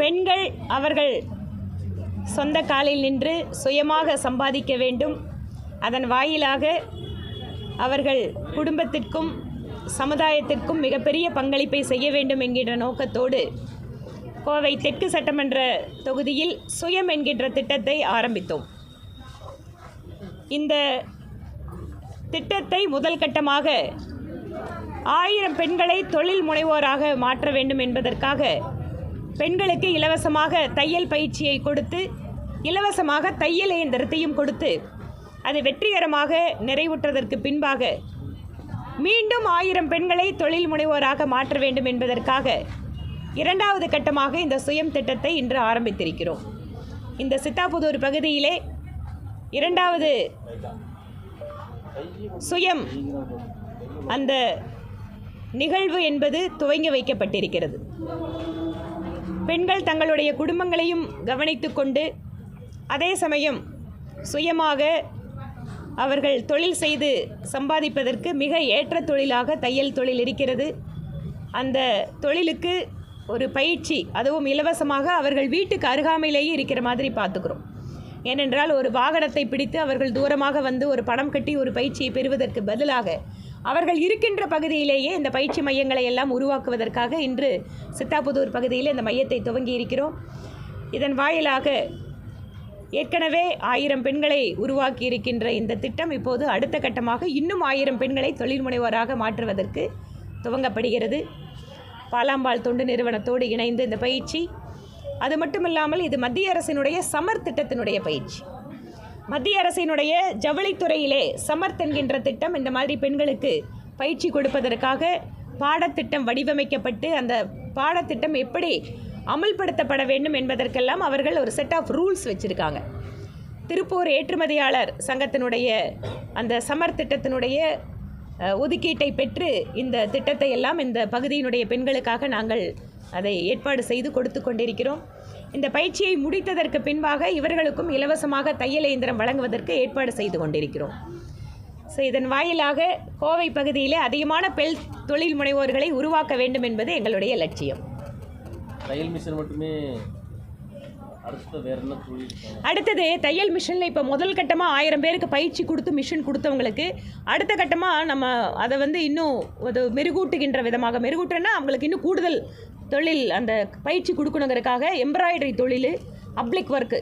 பெண்கள் அவர்கள் சொந்த காலில் நின்று சுயமாக சம்பாதிக்க வேண்டும். அதன் வாயிலாக அவர்கள் குடும்பத்திற்கும் சமுதாயத்திற்கும் மிகப்பெரிய பங்களிப்பை செய்ய வேண்டும் என்கின்ற நோக்கத்தோடு கோவை தெற்கு சட்டமன்ற தொகுதியில் சுயம் என்கின்ற திட்டத்தை ஆரம்பித்தோம். இந்த திட்டத்தை முதல் கட்டமாக ஆயிரம் பெண்களை தொழில் முனைவோராக மாற்ற வேண்டும் என்பதற்காக பெண்களுக்கு இலவசமாக தையல் பயிற்சியை கொடுத்து இலவசமாக தையல் இயந்திரத்தையும் கொடுத்து அது வெற்றிகரமாக நிறைவுற்றதற்கு பின்பாக மீண்டும் ஆயிரம் பெண்களை தொழில் முனைவோராக மாற்ற வேண்டும் என்பதற்காக இரண்டாவது கட்டமாக இந்த சுயம் திட்டத்தை இன்று ஆரம்பித்திருக்கிறோம். இந்த சித்தாபுதூர் பகுதியிலே இரண்டாவது சுயம் அந்த நிகழ்வு என்பது துவங்கி வைக்கப்பட்டிருக்கிறது. பெண்கள் தங்களுடைய குடும்பங்களையும் கவனித்து கொண்டு அதே சமயம் சுயமாக அவர்கள் தொழில் செய்து சம்பாதிப்பதற்கு மிக ஏற்ற தொழிலாக தையல் தொழில் இருக்கிறது. அந்த தொழிலுக்கு ஒரு பயிற்சி அதுவும் இலவசமாக அவர்கள் வீட்டுக்கு அருகாமையிலேயே இருக்கிற மாதிரி பார்த்துக்கிறோம். ஏனென்றால் ஒரு வாகனத்தை பிடித்து அவர்கள் தூரமாக வந்து ஒரு பணம் கட்டி ஒரு பயிற்சியை பெறுவதற்கு பதிலாக அவர்கள் இருக்கின்ற பகுதியிலேயே இந்த பயிற்சி மையங்களை எல்லாம் உருவாக்குவதற்காக இன்று சித்தாபுதூர் பகுதியில் இந்த மையத்தை துவங்கி இருக்கிறோம். இதன் வாயிலாக ஏற்கனவே ஆயிரம் பெண்களை உருவாக்கி இருக்கின்ற இந்த திட்டம் இப்போது அடுத்த கட்டமாக இன்னும் ஆயிரம் பெண்களை தொழில் முனைவோராக மாற்றுவதற்கு துவங்கப்படுகிறது. பாலாம்பாள் தொண்டு நிறுவனத்தோடு இணைந்து இந்த பயிற்சி அது மட்டுமில்லாமல் இது மத்திய அரசினுடைய சமர் திட்டத்தினுடைய பயிற்சி. மத்திய அரசினுடைய ஜவுளித்துறையிலே சமர்த் என்கின்ற திட்டம் இந்த மாதிரி பெண்களுக்கு பயிற்சி கொடுப்பதற்காக பாடத்திட்டம் வடிவமைக்கப்பட்டு அந்த பாடத்திட்டம் எப்படி அமல்படுத்தப்பட வேண்டும் என்பதற்கெல்லாம் அவர்கள் ஒரு செட் ஆஃப் ரூல்ஸ் வச்சுருக்காங்க. திருப்பூர் ஏற்றுமதியாளர் சங்கத்தினுடைய அந்த சமர் திட்டத்தினுடைய ஒதுக்கீட்டை பெற்று இந்த திட்டத்தை எல்லாம் இந்த பகுதியினுடைய பெண்களுக்காக நாங்கள் அதை ஏற்பாடு செய்து கொடுத்து கொண்டிருக்கிறோம். இந்த பயிற்சியை முடித்ததற்கு பின்பாக இவர்களுக்கும் இலவசமாக தையல் இயந்திரம் வழங்குவதற்கு ஏற்பாடு செய்து கொண்டிருக்கிறோம். ஸோ இதன் வாயிலாக கோவை பகுதியிலே அதிகமான பெல் தொழில் முனைவோர்களை உருவாக்க வேண்டும் என்பது எங்களுடைய லட்சியம். தையல் மிஷின் மட்டுமே அடுத்து வேற என்ன தொழில் இருக்காங்க? அடுத்தது தையல் மிஷினில் இப்போ முதல் கட்டமாக ஆயிரம் பேருக்கு பயிற்சி கொடுத்து மிஷின் கொடுத்தவங்களுக்கு அடுத்த கட்டமாக நம்ம அதை வந்து இன்னும் அது மெருகூட்டுகின்ற விதமாக மெருகூட்டுறேன்னா அவங்களுக்கு இன்னும் கூடுதல் தொழில் அந்த பயிற்சி கொடுக்கணுங்கிறதுக்காக எம்ப்ராய்டரி தொழில் அப்ளிக் ஒர்க்கு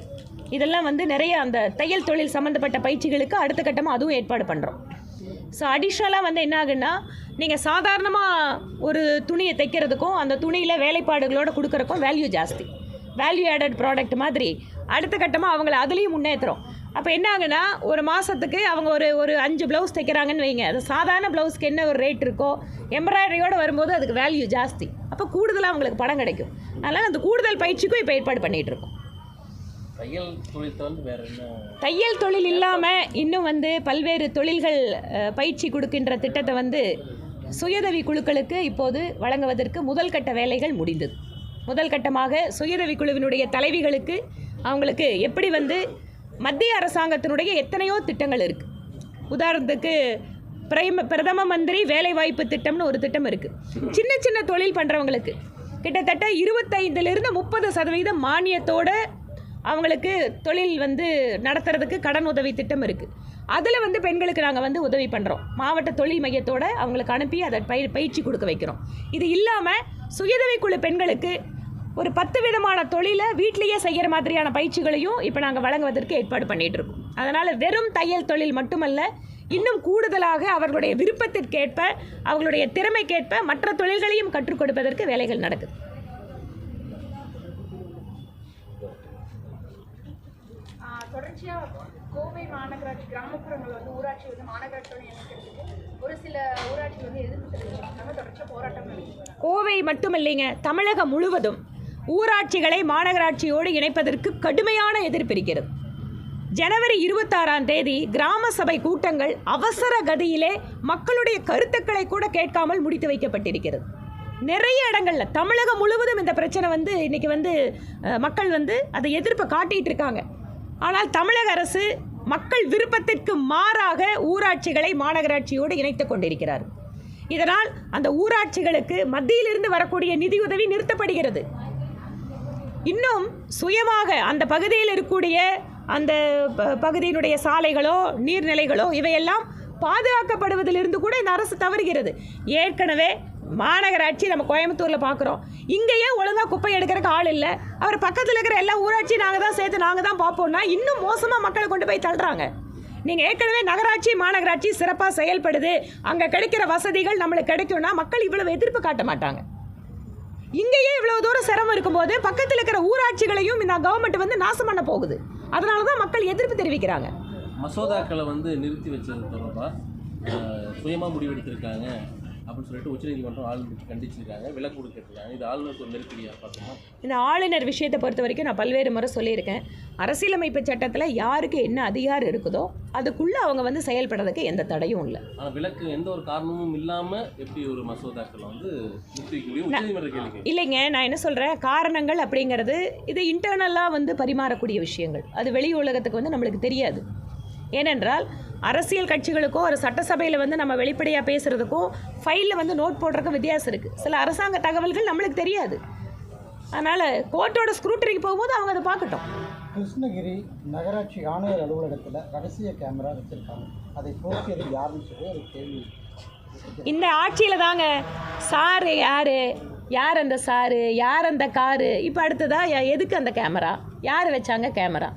இதெல்லாம் வந்து நிறைய அந்த தையல் தொழில் சம்மந்தப்பட்ட பயிற்சிகளுக்கு அடுத்த கட்டமாக அதுவும் ஏற்பாடு பண்ணுறோம் ஸோ அடிஷ்னலாக வந்து என்ன ஆகுன்னா நீங்கள் சாதாரணமாக ஒரு துணியை தைக்கிறதுக்கும் அந்த துணியில் வேலைப்பாடுகளோடு கொடுக்குறக்கும் வேல்யூ ஜாஸ்தி. வேல்யூ ஆடட் ப்ராடக்ட் மாதிரி அடுத்த கட்டமாக அவங்கள அதுலேயும் முன்னேற்றுறோம் அப்போ என்ன ஆகுனா ஒரு மாதத்துக்கு அவங்க ஒரு ஒரு அஞ்சு ப்ளவுஸ் தைக்கிறாங்கன்னு வைங்க. அது சாதாரண ப்ளவுஸ்க்கு என்ன ஒரு ரேட் இருக்கோ எம்ப்ராய்டரியோடு வரும்போது அதுக்கு வேல்யூ ஜாஸ்தி. அப்போ கூடுதலாக அவங்களுக்கு பணம் கிடைக்கும். அதனால் அந்த கூடுதல் பயிற்சிக்கும் இப்போ ஏற்பாடு பண்ணிகிட்டு இருக்கோம். தையல் தொழில் தவிர்த்து வேற என்ன? தையல் தொழில் இல்லாமல் இன்னும் வந்து பல்வேறு தொழில்கள் பயிற்சி கொடுக்கின்ற திட்டத்தை வந்து சுயதவி குழுக்களுக்கு இப்போது வழங்குவதற்கு முதல் கட்ட வேலைகள் முடிந்தது. முதல் கட்டமாக சுயதவி குழுவினுடைய தலைவிகளுக்கு அவங்களுக்கு எப்படி வந்து மத்திய அரசாங்கத்தினுடைய எத்தனையோ திட்டங்கள் இருக்குது உதாரணத்துக்கு பிரைம பிரதம மந்திரி வேலைவாய்ப்பு திட்டம்னு ஒரு திட்டம் இருக்குது சின்ன சின்ன தொழில் பண்ணுறவங்களுக்கு கிட்டத்தட்ட இருபத்தைந்துலேருந்து முப்பது சதவீதம் மானியத்தோட அவங்களுக்கு தொழில் வந்து நடத்துறதுக்கு கடன் உதவி திட்டம் இருக்குது அதில் வந்து பெண்களுக்கு நாங்கள் வந்து உதவி பண்ணுறோம் மாவட்ட தொழில் மையத்தோடு அவங்களுக்கு அனுப்பி அதை பயிற்சி கொடுக்க வைக்கிறோம். இது இல்லாமல் சுயதவி குழு பெண்களுக்கு ஒரு பத்து விதமான தொழிலை வீட்டிலேயே செய்கிற மாதிரியான பயிற்சிகளையும் இப்போ நாங்கள் வழங்குவதற்கு ஏற்பாடு பண்ணிட்டு இருக்கோம் அதனால் வெறும் தையல் தொழில் மட்டுமல்ல இன்னும் கூடுதலாக அவர்களுடைய விருப்பத்திற்கேற்ப அவர்களுடைய திறமைக்கேற்ப மற்ற தொழில்களையும் கற்றுக் கொடுப்பதற்கு வேலைகள் நடக்குது. தொடர்ச்சியாக கோவை மாநகராட்சி கிராமப்புறங்கள் வந்து ஊராட்சி வந்து மாநகராட்சியோட இணைக்கிறதுக்கு ஒரு சில ஊராட்சி வந்து எதிர்ப்பு தெரிவிச்சிருக்காங்க தொடர்ச்சியாக போராட்டம் நடத்தி கோவை மட்டுமில்லைங்க தமிழகம் முழுவதும் ஊராட்சிகளை மாநகராட்சியோடு இணைப்பதற்கு கடுமையான எதிர்ப்பிருக்கிறது. ஜனவரி இருபத்தாறாம் தேதி கிராம சபை கூட்டங்கள் அவசர கதியிலே மக்களுடைய கருத்துக்களை கூட கேட்காமல் முடித்து வைக்கப்பட்டிருக்கிறது. நிறைய இடங்கள்ல தமிழகம் முழுவதும் இந்த பிரச்சனை வந்து இன்றைக்கி வந்து மக்கள் வந்து அதை எதிர்ப்பை காட்டிகிட்டு இருக்காங்க. ஆனால் தமிழக அரசு மக்கள் விருப்பத்திற்கு மாறாக ஊராட்சிகளை மாநகராட்சியோடு இணைத்து கொண்டிருக்கிறார். இதனால் அந்த ஊராட்சிகளுக்கு மத்தியிலிருந்து வரக்கூடிய நிதியுதவி நிறுத்தப்படுகிறது. இன்னும் சுயமாக அந்த பகுதியில் இருக்கக்கூடிய அந்த ப- பகுதியினுடைய சாலைகளோ நீர்நிலைகளோ இவையெல்லாம் பாதுகாக்கப்படுவதிலிருந்து கூட இந்த அரசு தவறுகிறது. ஏற்கனவே மாநகராட்சி நம்ம கோயம்புத்தூரில் பார்க்குறோம் இங்கேயே ஒழுங்காக குப்பை எடுக்கிறதுக்கு ஆள் இல்லை. அவர் பக்கத்தில் இருக்கிற எல்லா ஊராட்சி நாங்கள் தான் சேர்த்து நாங்கள் தான் பார்ப்போம்னா இன்னும் மோசமாக மக்களை கொண்டு போய் தள்ளுறாங்க. நீங்கள் ஏற்கனவே நகராட்சி மாநகராட்சி சிறப்பாக செயல்படுது. அங்கே கிடைக்கிற வசதிகள் நம்மளுக்கு கிடைக்கும்னா மக்கள் இவ்வளவு எதிர்ப்பு காட்ட மாட்டாங்க. இங்கேயே இவ்வளவு தூரம் சிரமம் இருக்கும்போது பக்கத்தில் இருக்கிற ஊராட்சிகளையும் இந்த கவர்மெண்ட் வந்து நாசம் பண்ண போகுது. அதனால தான் மக்கள் எதிர்ப்பு தெரிவிக்கிறாங்க. மசோதாக்களை வந்து நிறுத்தி வச்சது தொடர்பாக சுயமாக முடிவெடுத்திருக்காங்க. அப்படின்னு சொல்லிட்டு உச்சநீதிமன்றம் ஆளுநருக்கு கண்டிச்சிருக்காங்க விலக்கு கொடுத்துருக்காங்க. இது ஆளுநருக்கு ஒரு நெருக்கடியாக பார்த்தோம்னா இந்த ஆளுநர் விஷயத்தை பொறுத்த வரைக்கும் நான் பல்வேறு முறை சொல்லியிருக்கேன். அரசியலமைப்பு சட்டத்தில் யாருக்கு என்ன அதிகாரம் இருக்குதோ அதுக்குள்ளே அவங்க வந்து செயல்படுறதுக்கு எந்த தடையும் இல்லை. ஆனால் விலக்கு எந்த ஒரு காரணமும் இல்லாமல் எப்படி ஒரு மசோதாக்களை வந்து இல்லைங்க நான் என்ன சொல்கிறேன் காரணங்கள் அப்படிங்கிறது இது இன்டர்னலாக வந்து பரிமாறக்கூடிய விஷயங்கள். அது வெளி உலகத்துக்கு வந்து நம்மளுக்கு தெரியாது. ஏனென்றால் அரசியல் கட்சிகளுக்கோ ஒரு சட்டசபையில் வந்து நம்ம வெளிப்படையாக பேசுகிறதுக்கும் ஃபைலில் வந்து நோட் போடுறதுக்கும் வித்தியாசம் இருக்குது சில அரசாங்க தகவல்கள் நம்மளுக்கு தெரியாது. அதனால் கோர்ட்டோட ஸ்க்ரூட்டரிக்கு போகும்போது அவங்க அதை பார்க்கட்டும். கிருஷ்ணகிரி நகராட்சி ஆணையர் அலுவலகத்தில் ரகசிய கேமரா வச்சுருக்காங்க. அதை போக்கியது யாருன்னு சொல்லி ஒரு கேள்வி இந்த ஆட்சியில் தாங்க சாரு யார்? யார் அந்த சாரு? யார் அந்த காரு? இப்போ அடுத்ததா ய- எதுக்கு அந்த கேமரா யார் வச்சாங்க கேமரா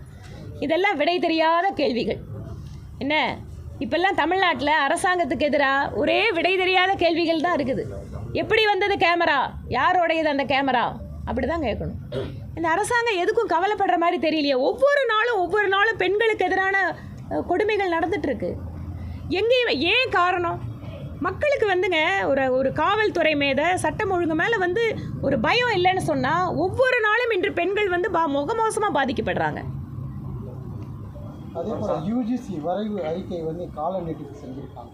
இதெல்லாம் விடை தெரியாத கேள்விகள். என்ன? இப்பெல்லாம் தமிழ்நாட்டில் அரசாங்கத்துக்கு எதிராக ஒரே விடை தெரியாத கேள்விகள் தான் இருக்குது. எப்படி வந்தது கேமரா? யாரோடையது அந்த கேமரா? அப்படி தான் கேட்கணும். இந்த அரசாங்கம் எதுக்கும் கவலைப்படுற மாதிரி தெரியலையே. ஒவ்வொரு நாளும் ஒவ்வொரு நாளும் பெண்களுக்கு எதிரான கொடுமைகள் நடந்துட்டுருக்கு எங்கேயுமே ஏன் காரணம்? மக்களுக்கு வந்துங்க ஒரு ஒரு காவல்துறை மேத சட்டம் ஒழுங்கு மேலே வந்து ஒரு பயம் இல்லைன்னு சொன்னால் ஒவ்வொரு நாளும் இன்று பெண்கள் வந்து பா முகமோசமாக பாதிக்கப்படுறாங்க. அதே போல் யூஜிசி வரைவு அறிக்கை வந்து கால நீட்டிப்பு செஞ்சுருக்காங்க.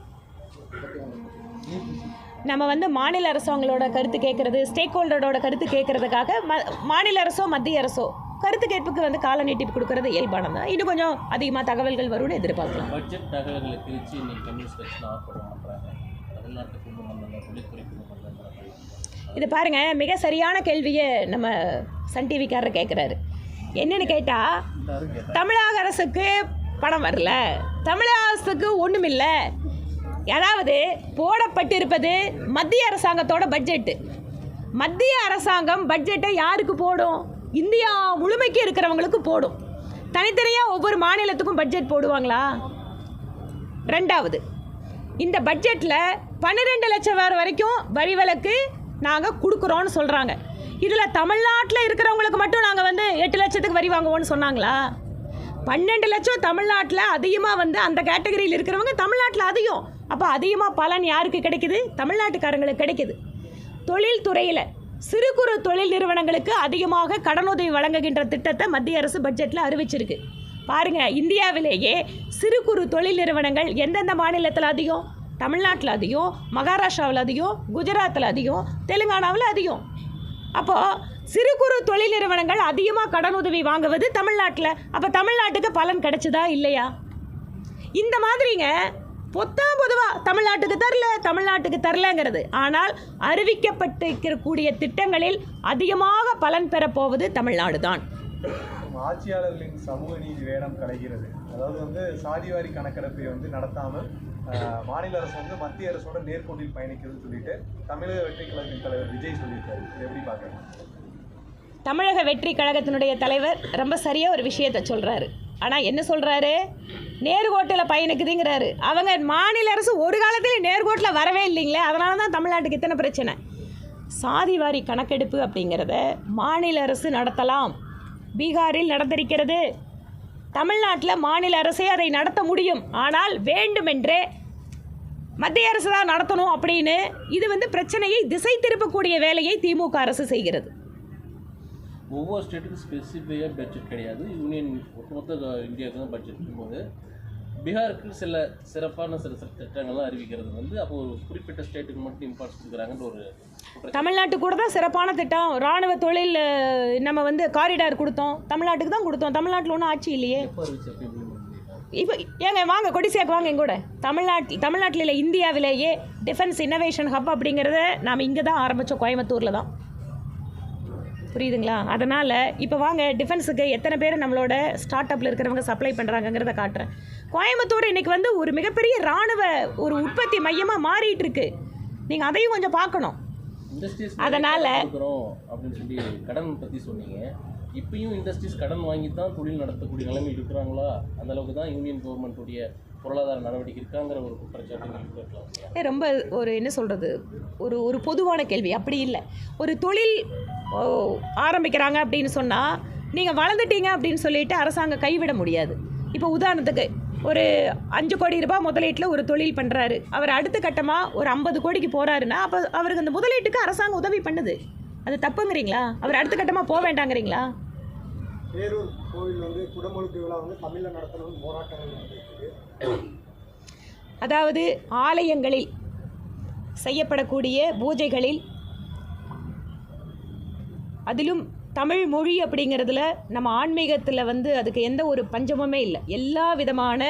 நம்ம வந்து மாநில அரசாங்களோட கருத்து கேட்கறது ஸ்டேக் ஹோல்டரோட கருத்து கேட்கறதுக்காக ம மாநில அரசோ மத்திய அரசோ கருத்து கேட்புக்கு வந்து கால நீட்டிப்பு கொடுக்கறது இயல்பானது தான். இன்னும் கொஞ்சம் அதிகமாக தகவல்கள் வரும்னு எதிர்பார்க்கலாம். பட்ஜெட் தகவல்களை பிரித்து இன்னைக்கு கம்யூனிஸ்ட் ஆர்ப்பாட்டம் பண்ணுறாங்க தமிழ்நாட்டு தொழில்துறை இது பாருங்க மிக சரியான கேள்வியை நம்ம சன் டிவிக்காரர் கேட்குறாரு என்னன்னு கேட்டால் தமிழக அரசுக்கு பணம் வரல. தமிழக அரசுக்கு ஒன்றுமில்ல அதாவது போடப்பட்டிருப்பது மத்திய அரசாங்கத்தோட பட்ஜெட்டு மத்திய அரசாங்கம் பட்ஜெட்டை யாருக்கு போடும்? இந்தியா முழுமைக்கு இருக்கிறவங்களுக்கு போடும். தனித்தனியாக ஒவ்வொரு மாநிலத்துக்கும் பட்ஜெட் போடுவாங்களா? ரெண்டாவது இந்த பட்ஜெட்டில் பன்னிரெண்டு லட்சம் வர வரைக்கும் வரி விலக்கு நாங்கள் கொடுக்குறோன்னு சொல்கிறாங்க இதில் தமிழ்நாட்டில் இருக்கிறவங்களுக்கு மட்டும் நாங்கள் வந்து எட்டு லட்சத்துக்கு வரி வாங்குவோம்னு சொன்னாங்களா? பன்னெண்டு லட்சம் தமிழ்நாட்டில் அதிகமாக வந்து அந்த கேட்டகரியில் இருக்கிறவங்க தமிழ்நாட்டில் அதிகம். அப்போ அதிகமாக பலன் யாருக்கு கிடைக்குது? தமிழ்நாட்டுக்காரங்களுக்கு கிடைக்குது. தொழில்துறையில் சிறு குறு தொழில் நிறுவனங்களுக்கு அதிகமாக கடனுதவி வழங்குகின்ற திட்டத்தை மத்திய அரசு பட்ஜெட்டில் அறிவிச்சிருக்கு. பாருங்கள் இந்தியாவிலேயே சிறு குறு தொழில் நிறுவனங்கள் எந்தெந்த மாநிலத்தில் அதிகம்? தமிழ்நாட்டில் அதிகம் மகாராஷ்டிராவில் அதிகம் குஜராத்தில் அதிகம் தெலுங்கானாவில் அதிகம். அப்போது சிறு குறு தொழில் நிறுவனங்கள் அதிகமாக கடனுதவி வாங்குவது தமிழ்நாட்டில். அப்போ தமிழ்நாட்டுக்கு பலன் கிடைச்சதா இல்லையா? இந்த மாதிரிங்க பொத்தாம் பொதுவாக தமிழ்நாட்டுக்கு தரல தமிழ்நாட்டுக்கு தரலங்கிறது. ஆனால் அறிவிக்கப்பட்டிருக்கக்கூடிய திட்டங்களில் அதிகமாக பலன் பெறப்போவது தமிழ்நாடு தான் ஆட்சியாளர்களின் சமூக நீதி வேடம் கலைகிறது. அதாவது வந்து சாதிவாரி கணக்கெடுப்பை வந்து நடத்தாமல் மாநில அரசு வந்து மத்திய அரசோட நேர்கோட்டில் பயணிக்கிறதுன்னு சொல்லிட்டு தமிழக வெற்றி கழகத்தின் தலைவர் விஜய் சொல்லியிருக்காரு. எப்படி பார்க்குறீங்க? தமிழக வெற்றி கழகத்தினுடைய தலைவர் ரொம்ப சரியாக ஒரு விஷயத்தை சொல்கிறாரு ஆனால் என்ன சொல்கிறாரு நேர்கோட்டில் பயணிக்குதுங்கிறாரு. அவங்க மாநில அரசு ஒரு காலத்தில் நேர்கோட்டில் வரவே இல்லைங்களே அதனால தான் தமிழ்நாட்டுக்கு இத்தனை பிரச்சனை. சாதிவாரி கணக்கெடுப்பு அப்படிங்கிறத மாநில அரசு நடத்தலாம். பீகாரில் நடந்திருக்கிறது. தமிழ்நாட்டில் மாநில அரசே அதை நடத்த முடியும். ஆனால் வேண்டுமென்றே மத்திய அரசு தான் நடத்தணும் அப்படின்னு இது வந்து பிரச்சனையை திசை திருப்பக்கூடிய வேலையை திமுக அரசு செய்கிறது. ஒவ்வொரு ஸ்டேட்டுக்கும் ஸ்பெசிஃபையாக பட்ஜெட் கிடையாது. யூனியன் ஒட்டுமொத்த இந்தியாவுக்கு தான் பட்ஜெட் இருக்கும்போது. பீகாருக்கு சில சிறப்பான சில சில திட்டங்கள்லாம் அறிவிக்கிறது வந்து அப்போ ஒரு குறிப்பிட்ட ஸ்டேட்டுக்கு மட்டும் இம்பார்ட்டன்ஸ் கொடுக்குறாங்கன்ற ஒரு. தமிழ்நாட்டுக்கு கூட தான் சிறப்பான திட்டம். ராணுவ தொழில் நம்ம வந்து காரிடார் கொடுத்தோம். தமிழ்நாட்டுக்கு தான் கொடுத்தோம். தமிழ்நாட்டில் ஒன்றும் ஆட்சி இல்லையே. இப்போ ஏங்க வாங்க கொடிசியாக்கு வாங்க எங்கூட. தமிழ்நாட்டில் தமிழ்நாட்டில் இல்லை இந்தியாவிலேயே டிஃபென்ஸ் இன்னோவேஷன் ஹப் அப்படிங்கிறத நாம் இங்கே தான் ஆரம்பித்தோம் கோயம்புத்தூரில் தான். புரியுதுங்களா? அதனால் இப்போ வாங்க டிஃபென்ஸுக்கு எத்தனை பேர் நம்மளோட ஸ்டார்ட் அப்பில் இருக்கிறவங்க சப்ளை பண்ணுறாங்கங்கிறத காட்டுறேன். கோயம்புத்தூர் இன்னைக்கு வந்து ஒரு மிகப்பெரிய இராணுவ ஒரு உற்பத்தி மையமாக மாறிட்டு இருக்கு நீங்கள் அதையும் கொஞ்சம் பார்க்கணும். அதனால- கடன் பற்றி சொன்னீங்க. இப்பயும் இண்டஸ்ட்ரீஸ் கடன் வாங்கி தான் தொழில் நடத்தக்கூடிய நிலைமை இருக்கிறாங்களா? அந்த அளவுக்கு தான் யூனியன் கவர்மெண்ட்டுடைய பொருளாதார நடவடிக்கை இருக்காங்கிற ஒரு குற்றச்சாட்டு ஏ, ரொம்ப ஒரு என்ன சொல்கிறது ஒரு ஒரு பொதுவான கேள்வி. அப்படி இல்லை. ஒரு தொழில் ஓ, ஆரம்பிக்கிறாங்க அப்படின்னு சொன்னால் நீங்கள் வளர்ந்துட்டீங்க அப்படின்னு சொல்லிட்டு அரசாங்கம் கைவிட முடியாது. இப்போ உதாரணத்துக்கு ஒரு அஞ்சு கோடி ரூபாய் முதலீட்டில் ஒரு தொழில் பண்ணுறாரு அவர் அடுத்த கட்டமாக ஒரு ஐம்பது கோடிக்கு போகிறாருன்னா அப்போ அவருக்கு அந்த முதலீட்டுக்கு அரசாங்கம் உதவி பண்ணுது. அது தப்புங்கிறீங்களா? அவர் அடுத்த கட்டமாக போக வேண்டாங்கிறீங்களா? பேரூர் கோவில் வந்து குடமுழுக்கு விழா வந்து தமிழில் நடத்தணும்னு போராட்டங்கள் அதாவது ஆலயங்களில் செய்யப்படக்கூடிய பூஜைகளில் அதிலும் தமிழ் மொழி அப்படிங்கிறதுல நம்ம ஆன்மீகத்தில் வந்து அதுக்கு எந்த ஒரு பஞ்சமுமே இல்லை. எல்லா விதமான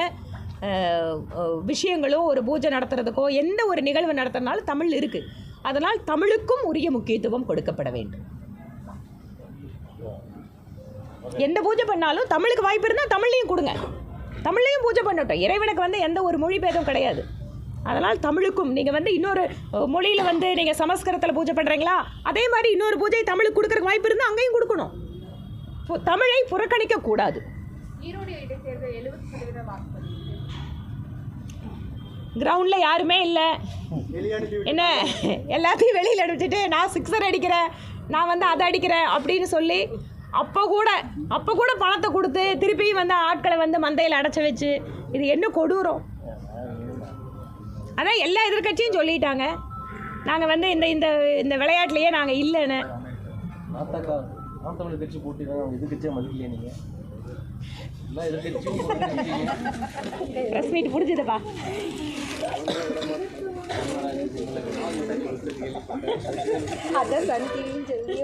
விஷயங்களும் ஒரு பூஜை நடத்துறதுக்கோ எந்த ஒரு நிகழ்வு நடத்துறதுனாலும் தமிழ் இருக்குது அதனால் தமிழுக்கும் உரிய முக்கியத்துவம் கொடுக்கப்பட வேண்டும். எந்த பூஜை பண்ணாலும் தமிழுக்கு வாய்ப்பு இருந்தால் தமிழ்லையும் கொடுங்க. தமிழ்லையும் பூஜை பண்ணட்டும். இறைவனுக்கு வந்து எந்த ஒரு மொழி பேதம் கிடையாது. அதனால் தமிழுக்கும் நீங்கள் வந்து இன்னொரு மொழியில் வந்து நீங்கள் சமஸ்கிருதத்தில் பூஜை பண்ணுறீங்களா அதே மாதிரி இன்னொரு பூஜை தமிழுக்கு கொடுக்குறக்கு வாய்ப்பு இருந்தால் அங்கேயும் கொடுக்கணும். பு- தமிழை புறக்கணிக்க கூடாது ஈரோடு சேர்ந்த எழுபது சதவீத வாக்குப்பதிவு. கிரவுண்டில் யாருமே இல்லை. என்ன? எல்லாத்தையும் வெளியில் அடிச்சுட்டு நான் சிக்ஸர் அடிக்கிறேன். நான் வந்து அதை அடிக்கிறேன். அப்படின்னு சொல்லி அப்போ கூட அப்போ கூட பணத்தை கொடுத்து திருப்பியும் வந்து ஆட்களை வந்து மந்தையில் அடைச்சி வச்சு இது என்ன கொடூரம்? அதான் எல்லா எதிர்க்கட்சியும் சொல்லிட்டாங்க. நாங்கள் வந்து இந்த இந்த இந்த விளையாட்டுலையே நாங்கள் இல்லைன்னு. ப்ரெஸ் மீட் முடிஞ்சதுப்பா அதான் சன் டிவின்னு சொல்லி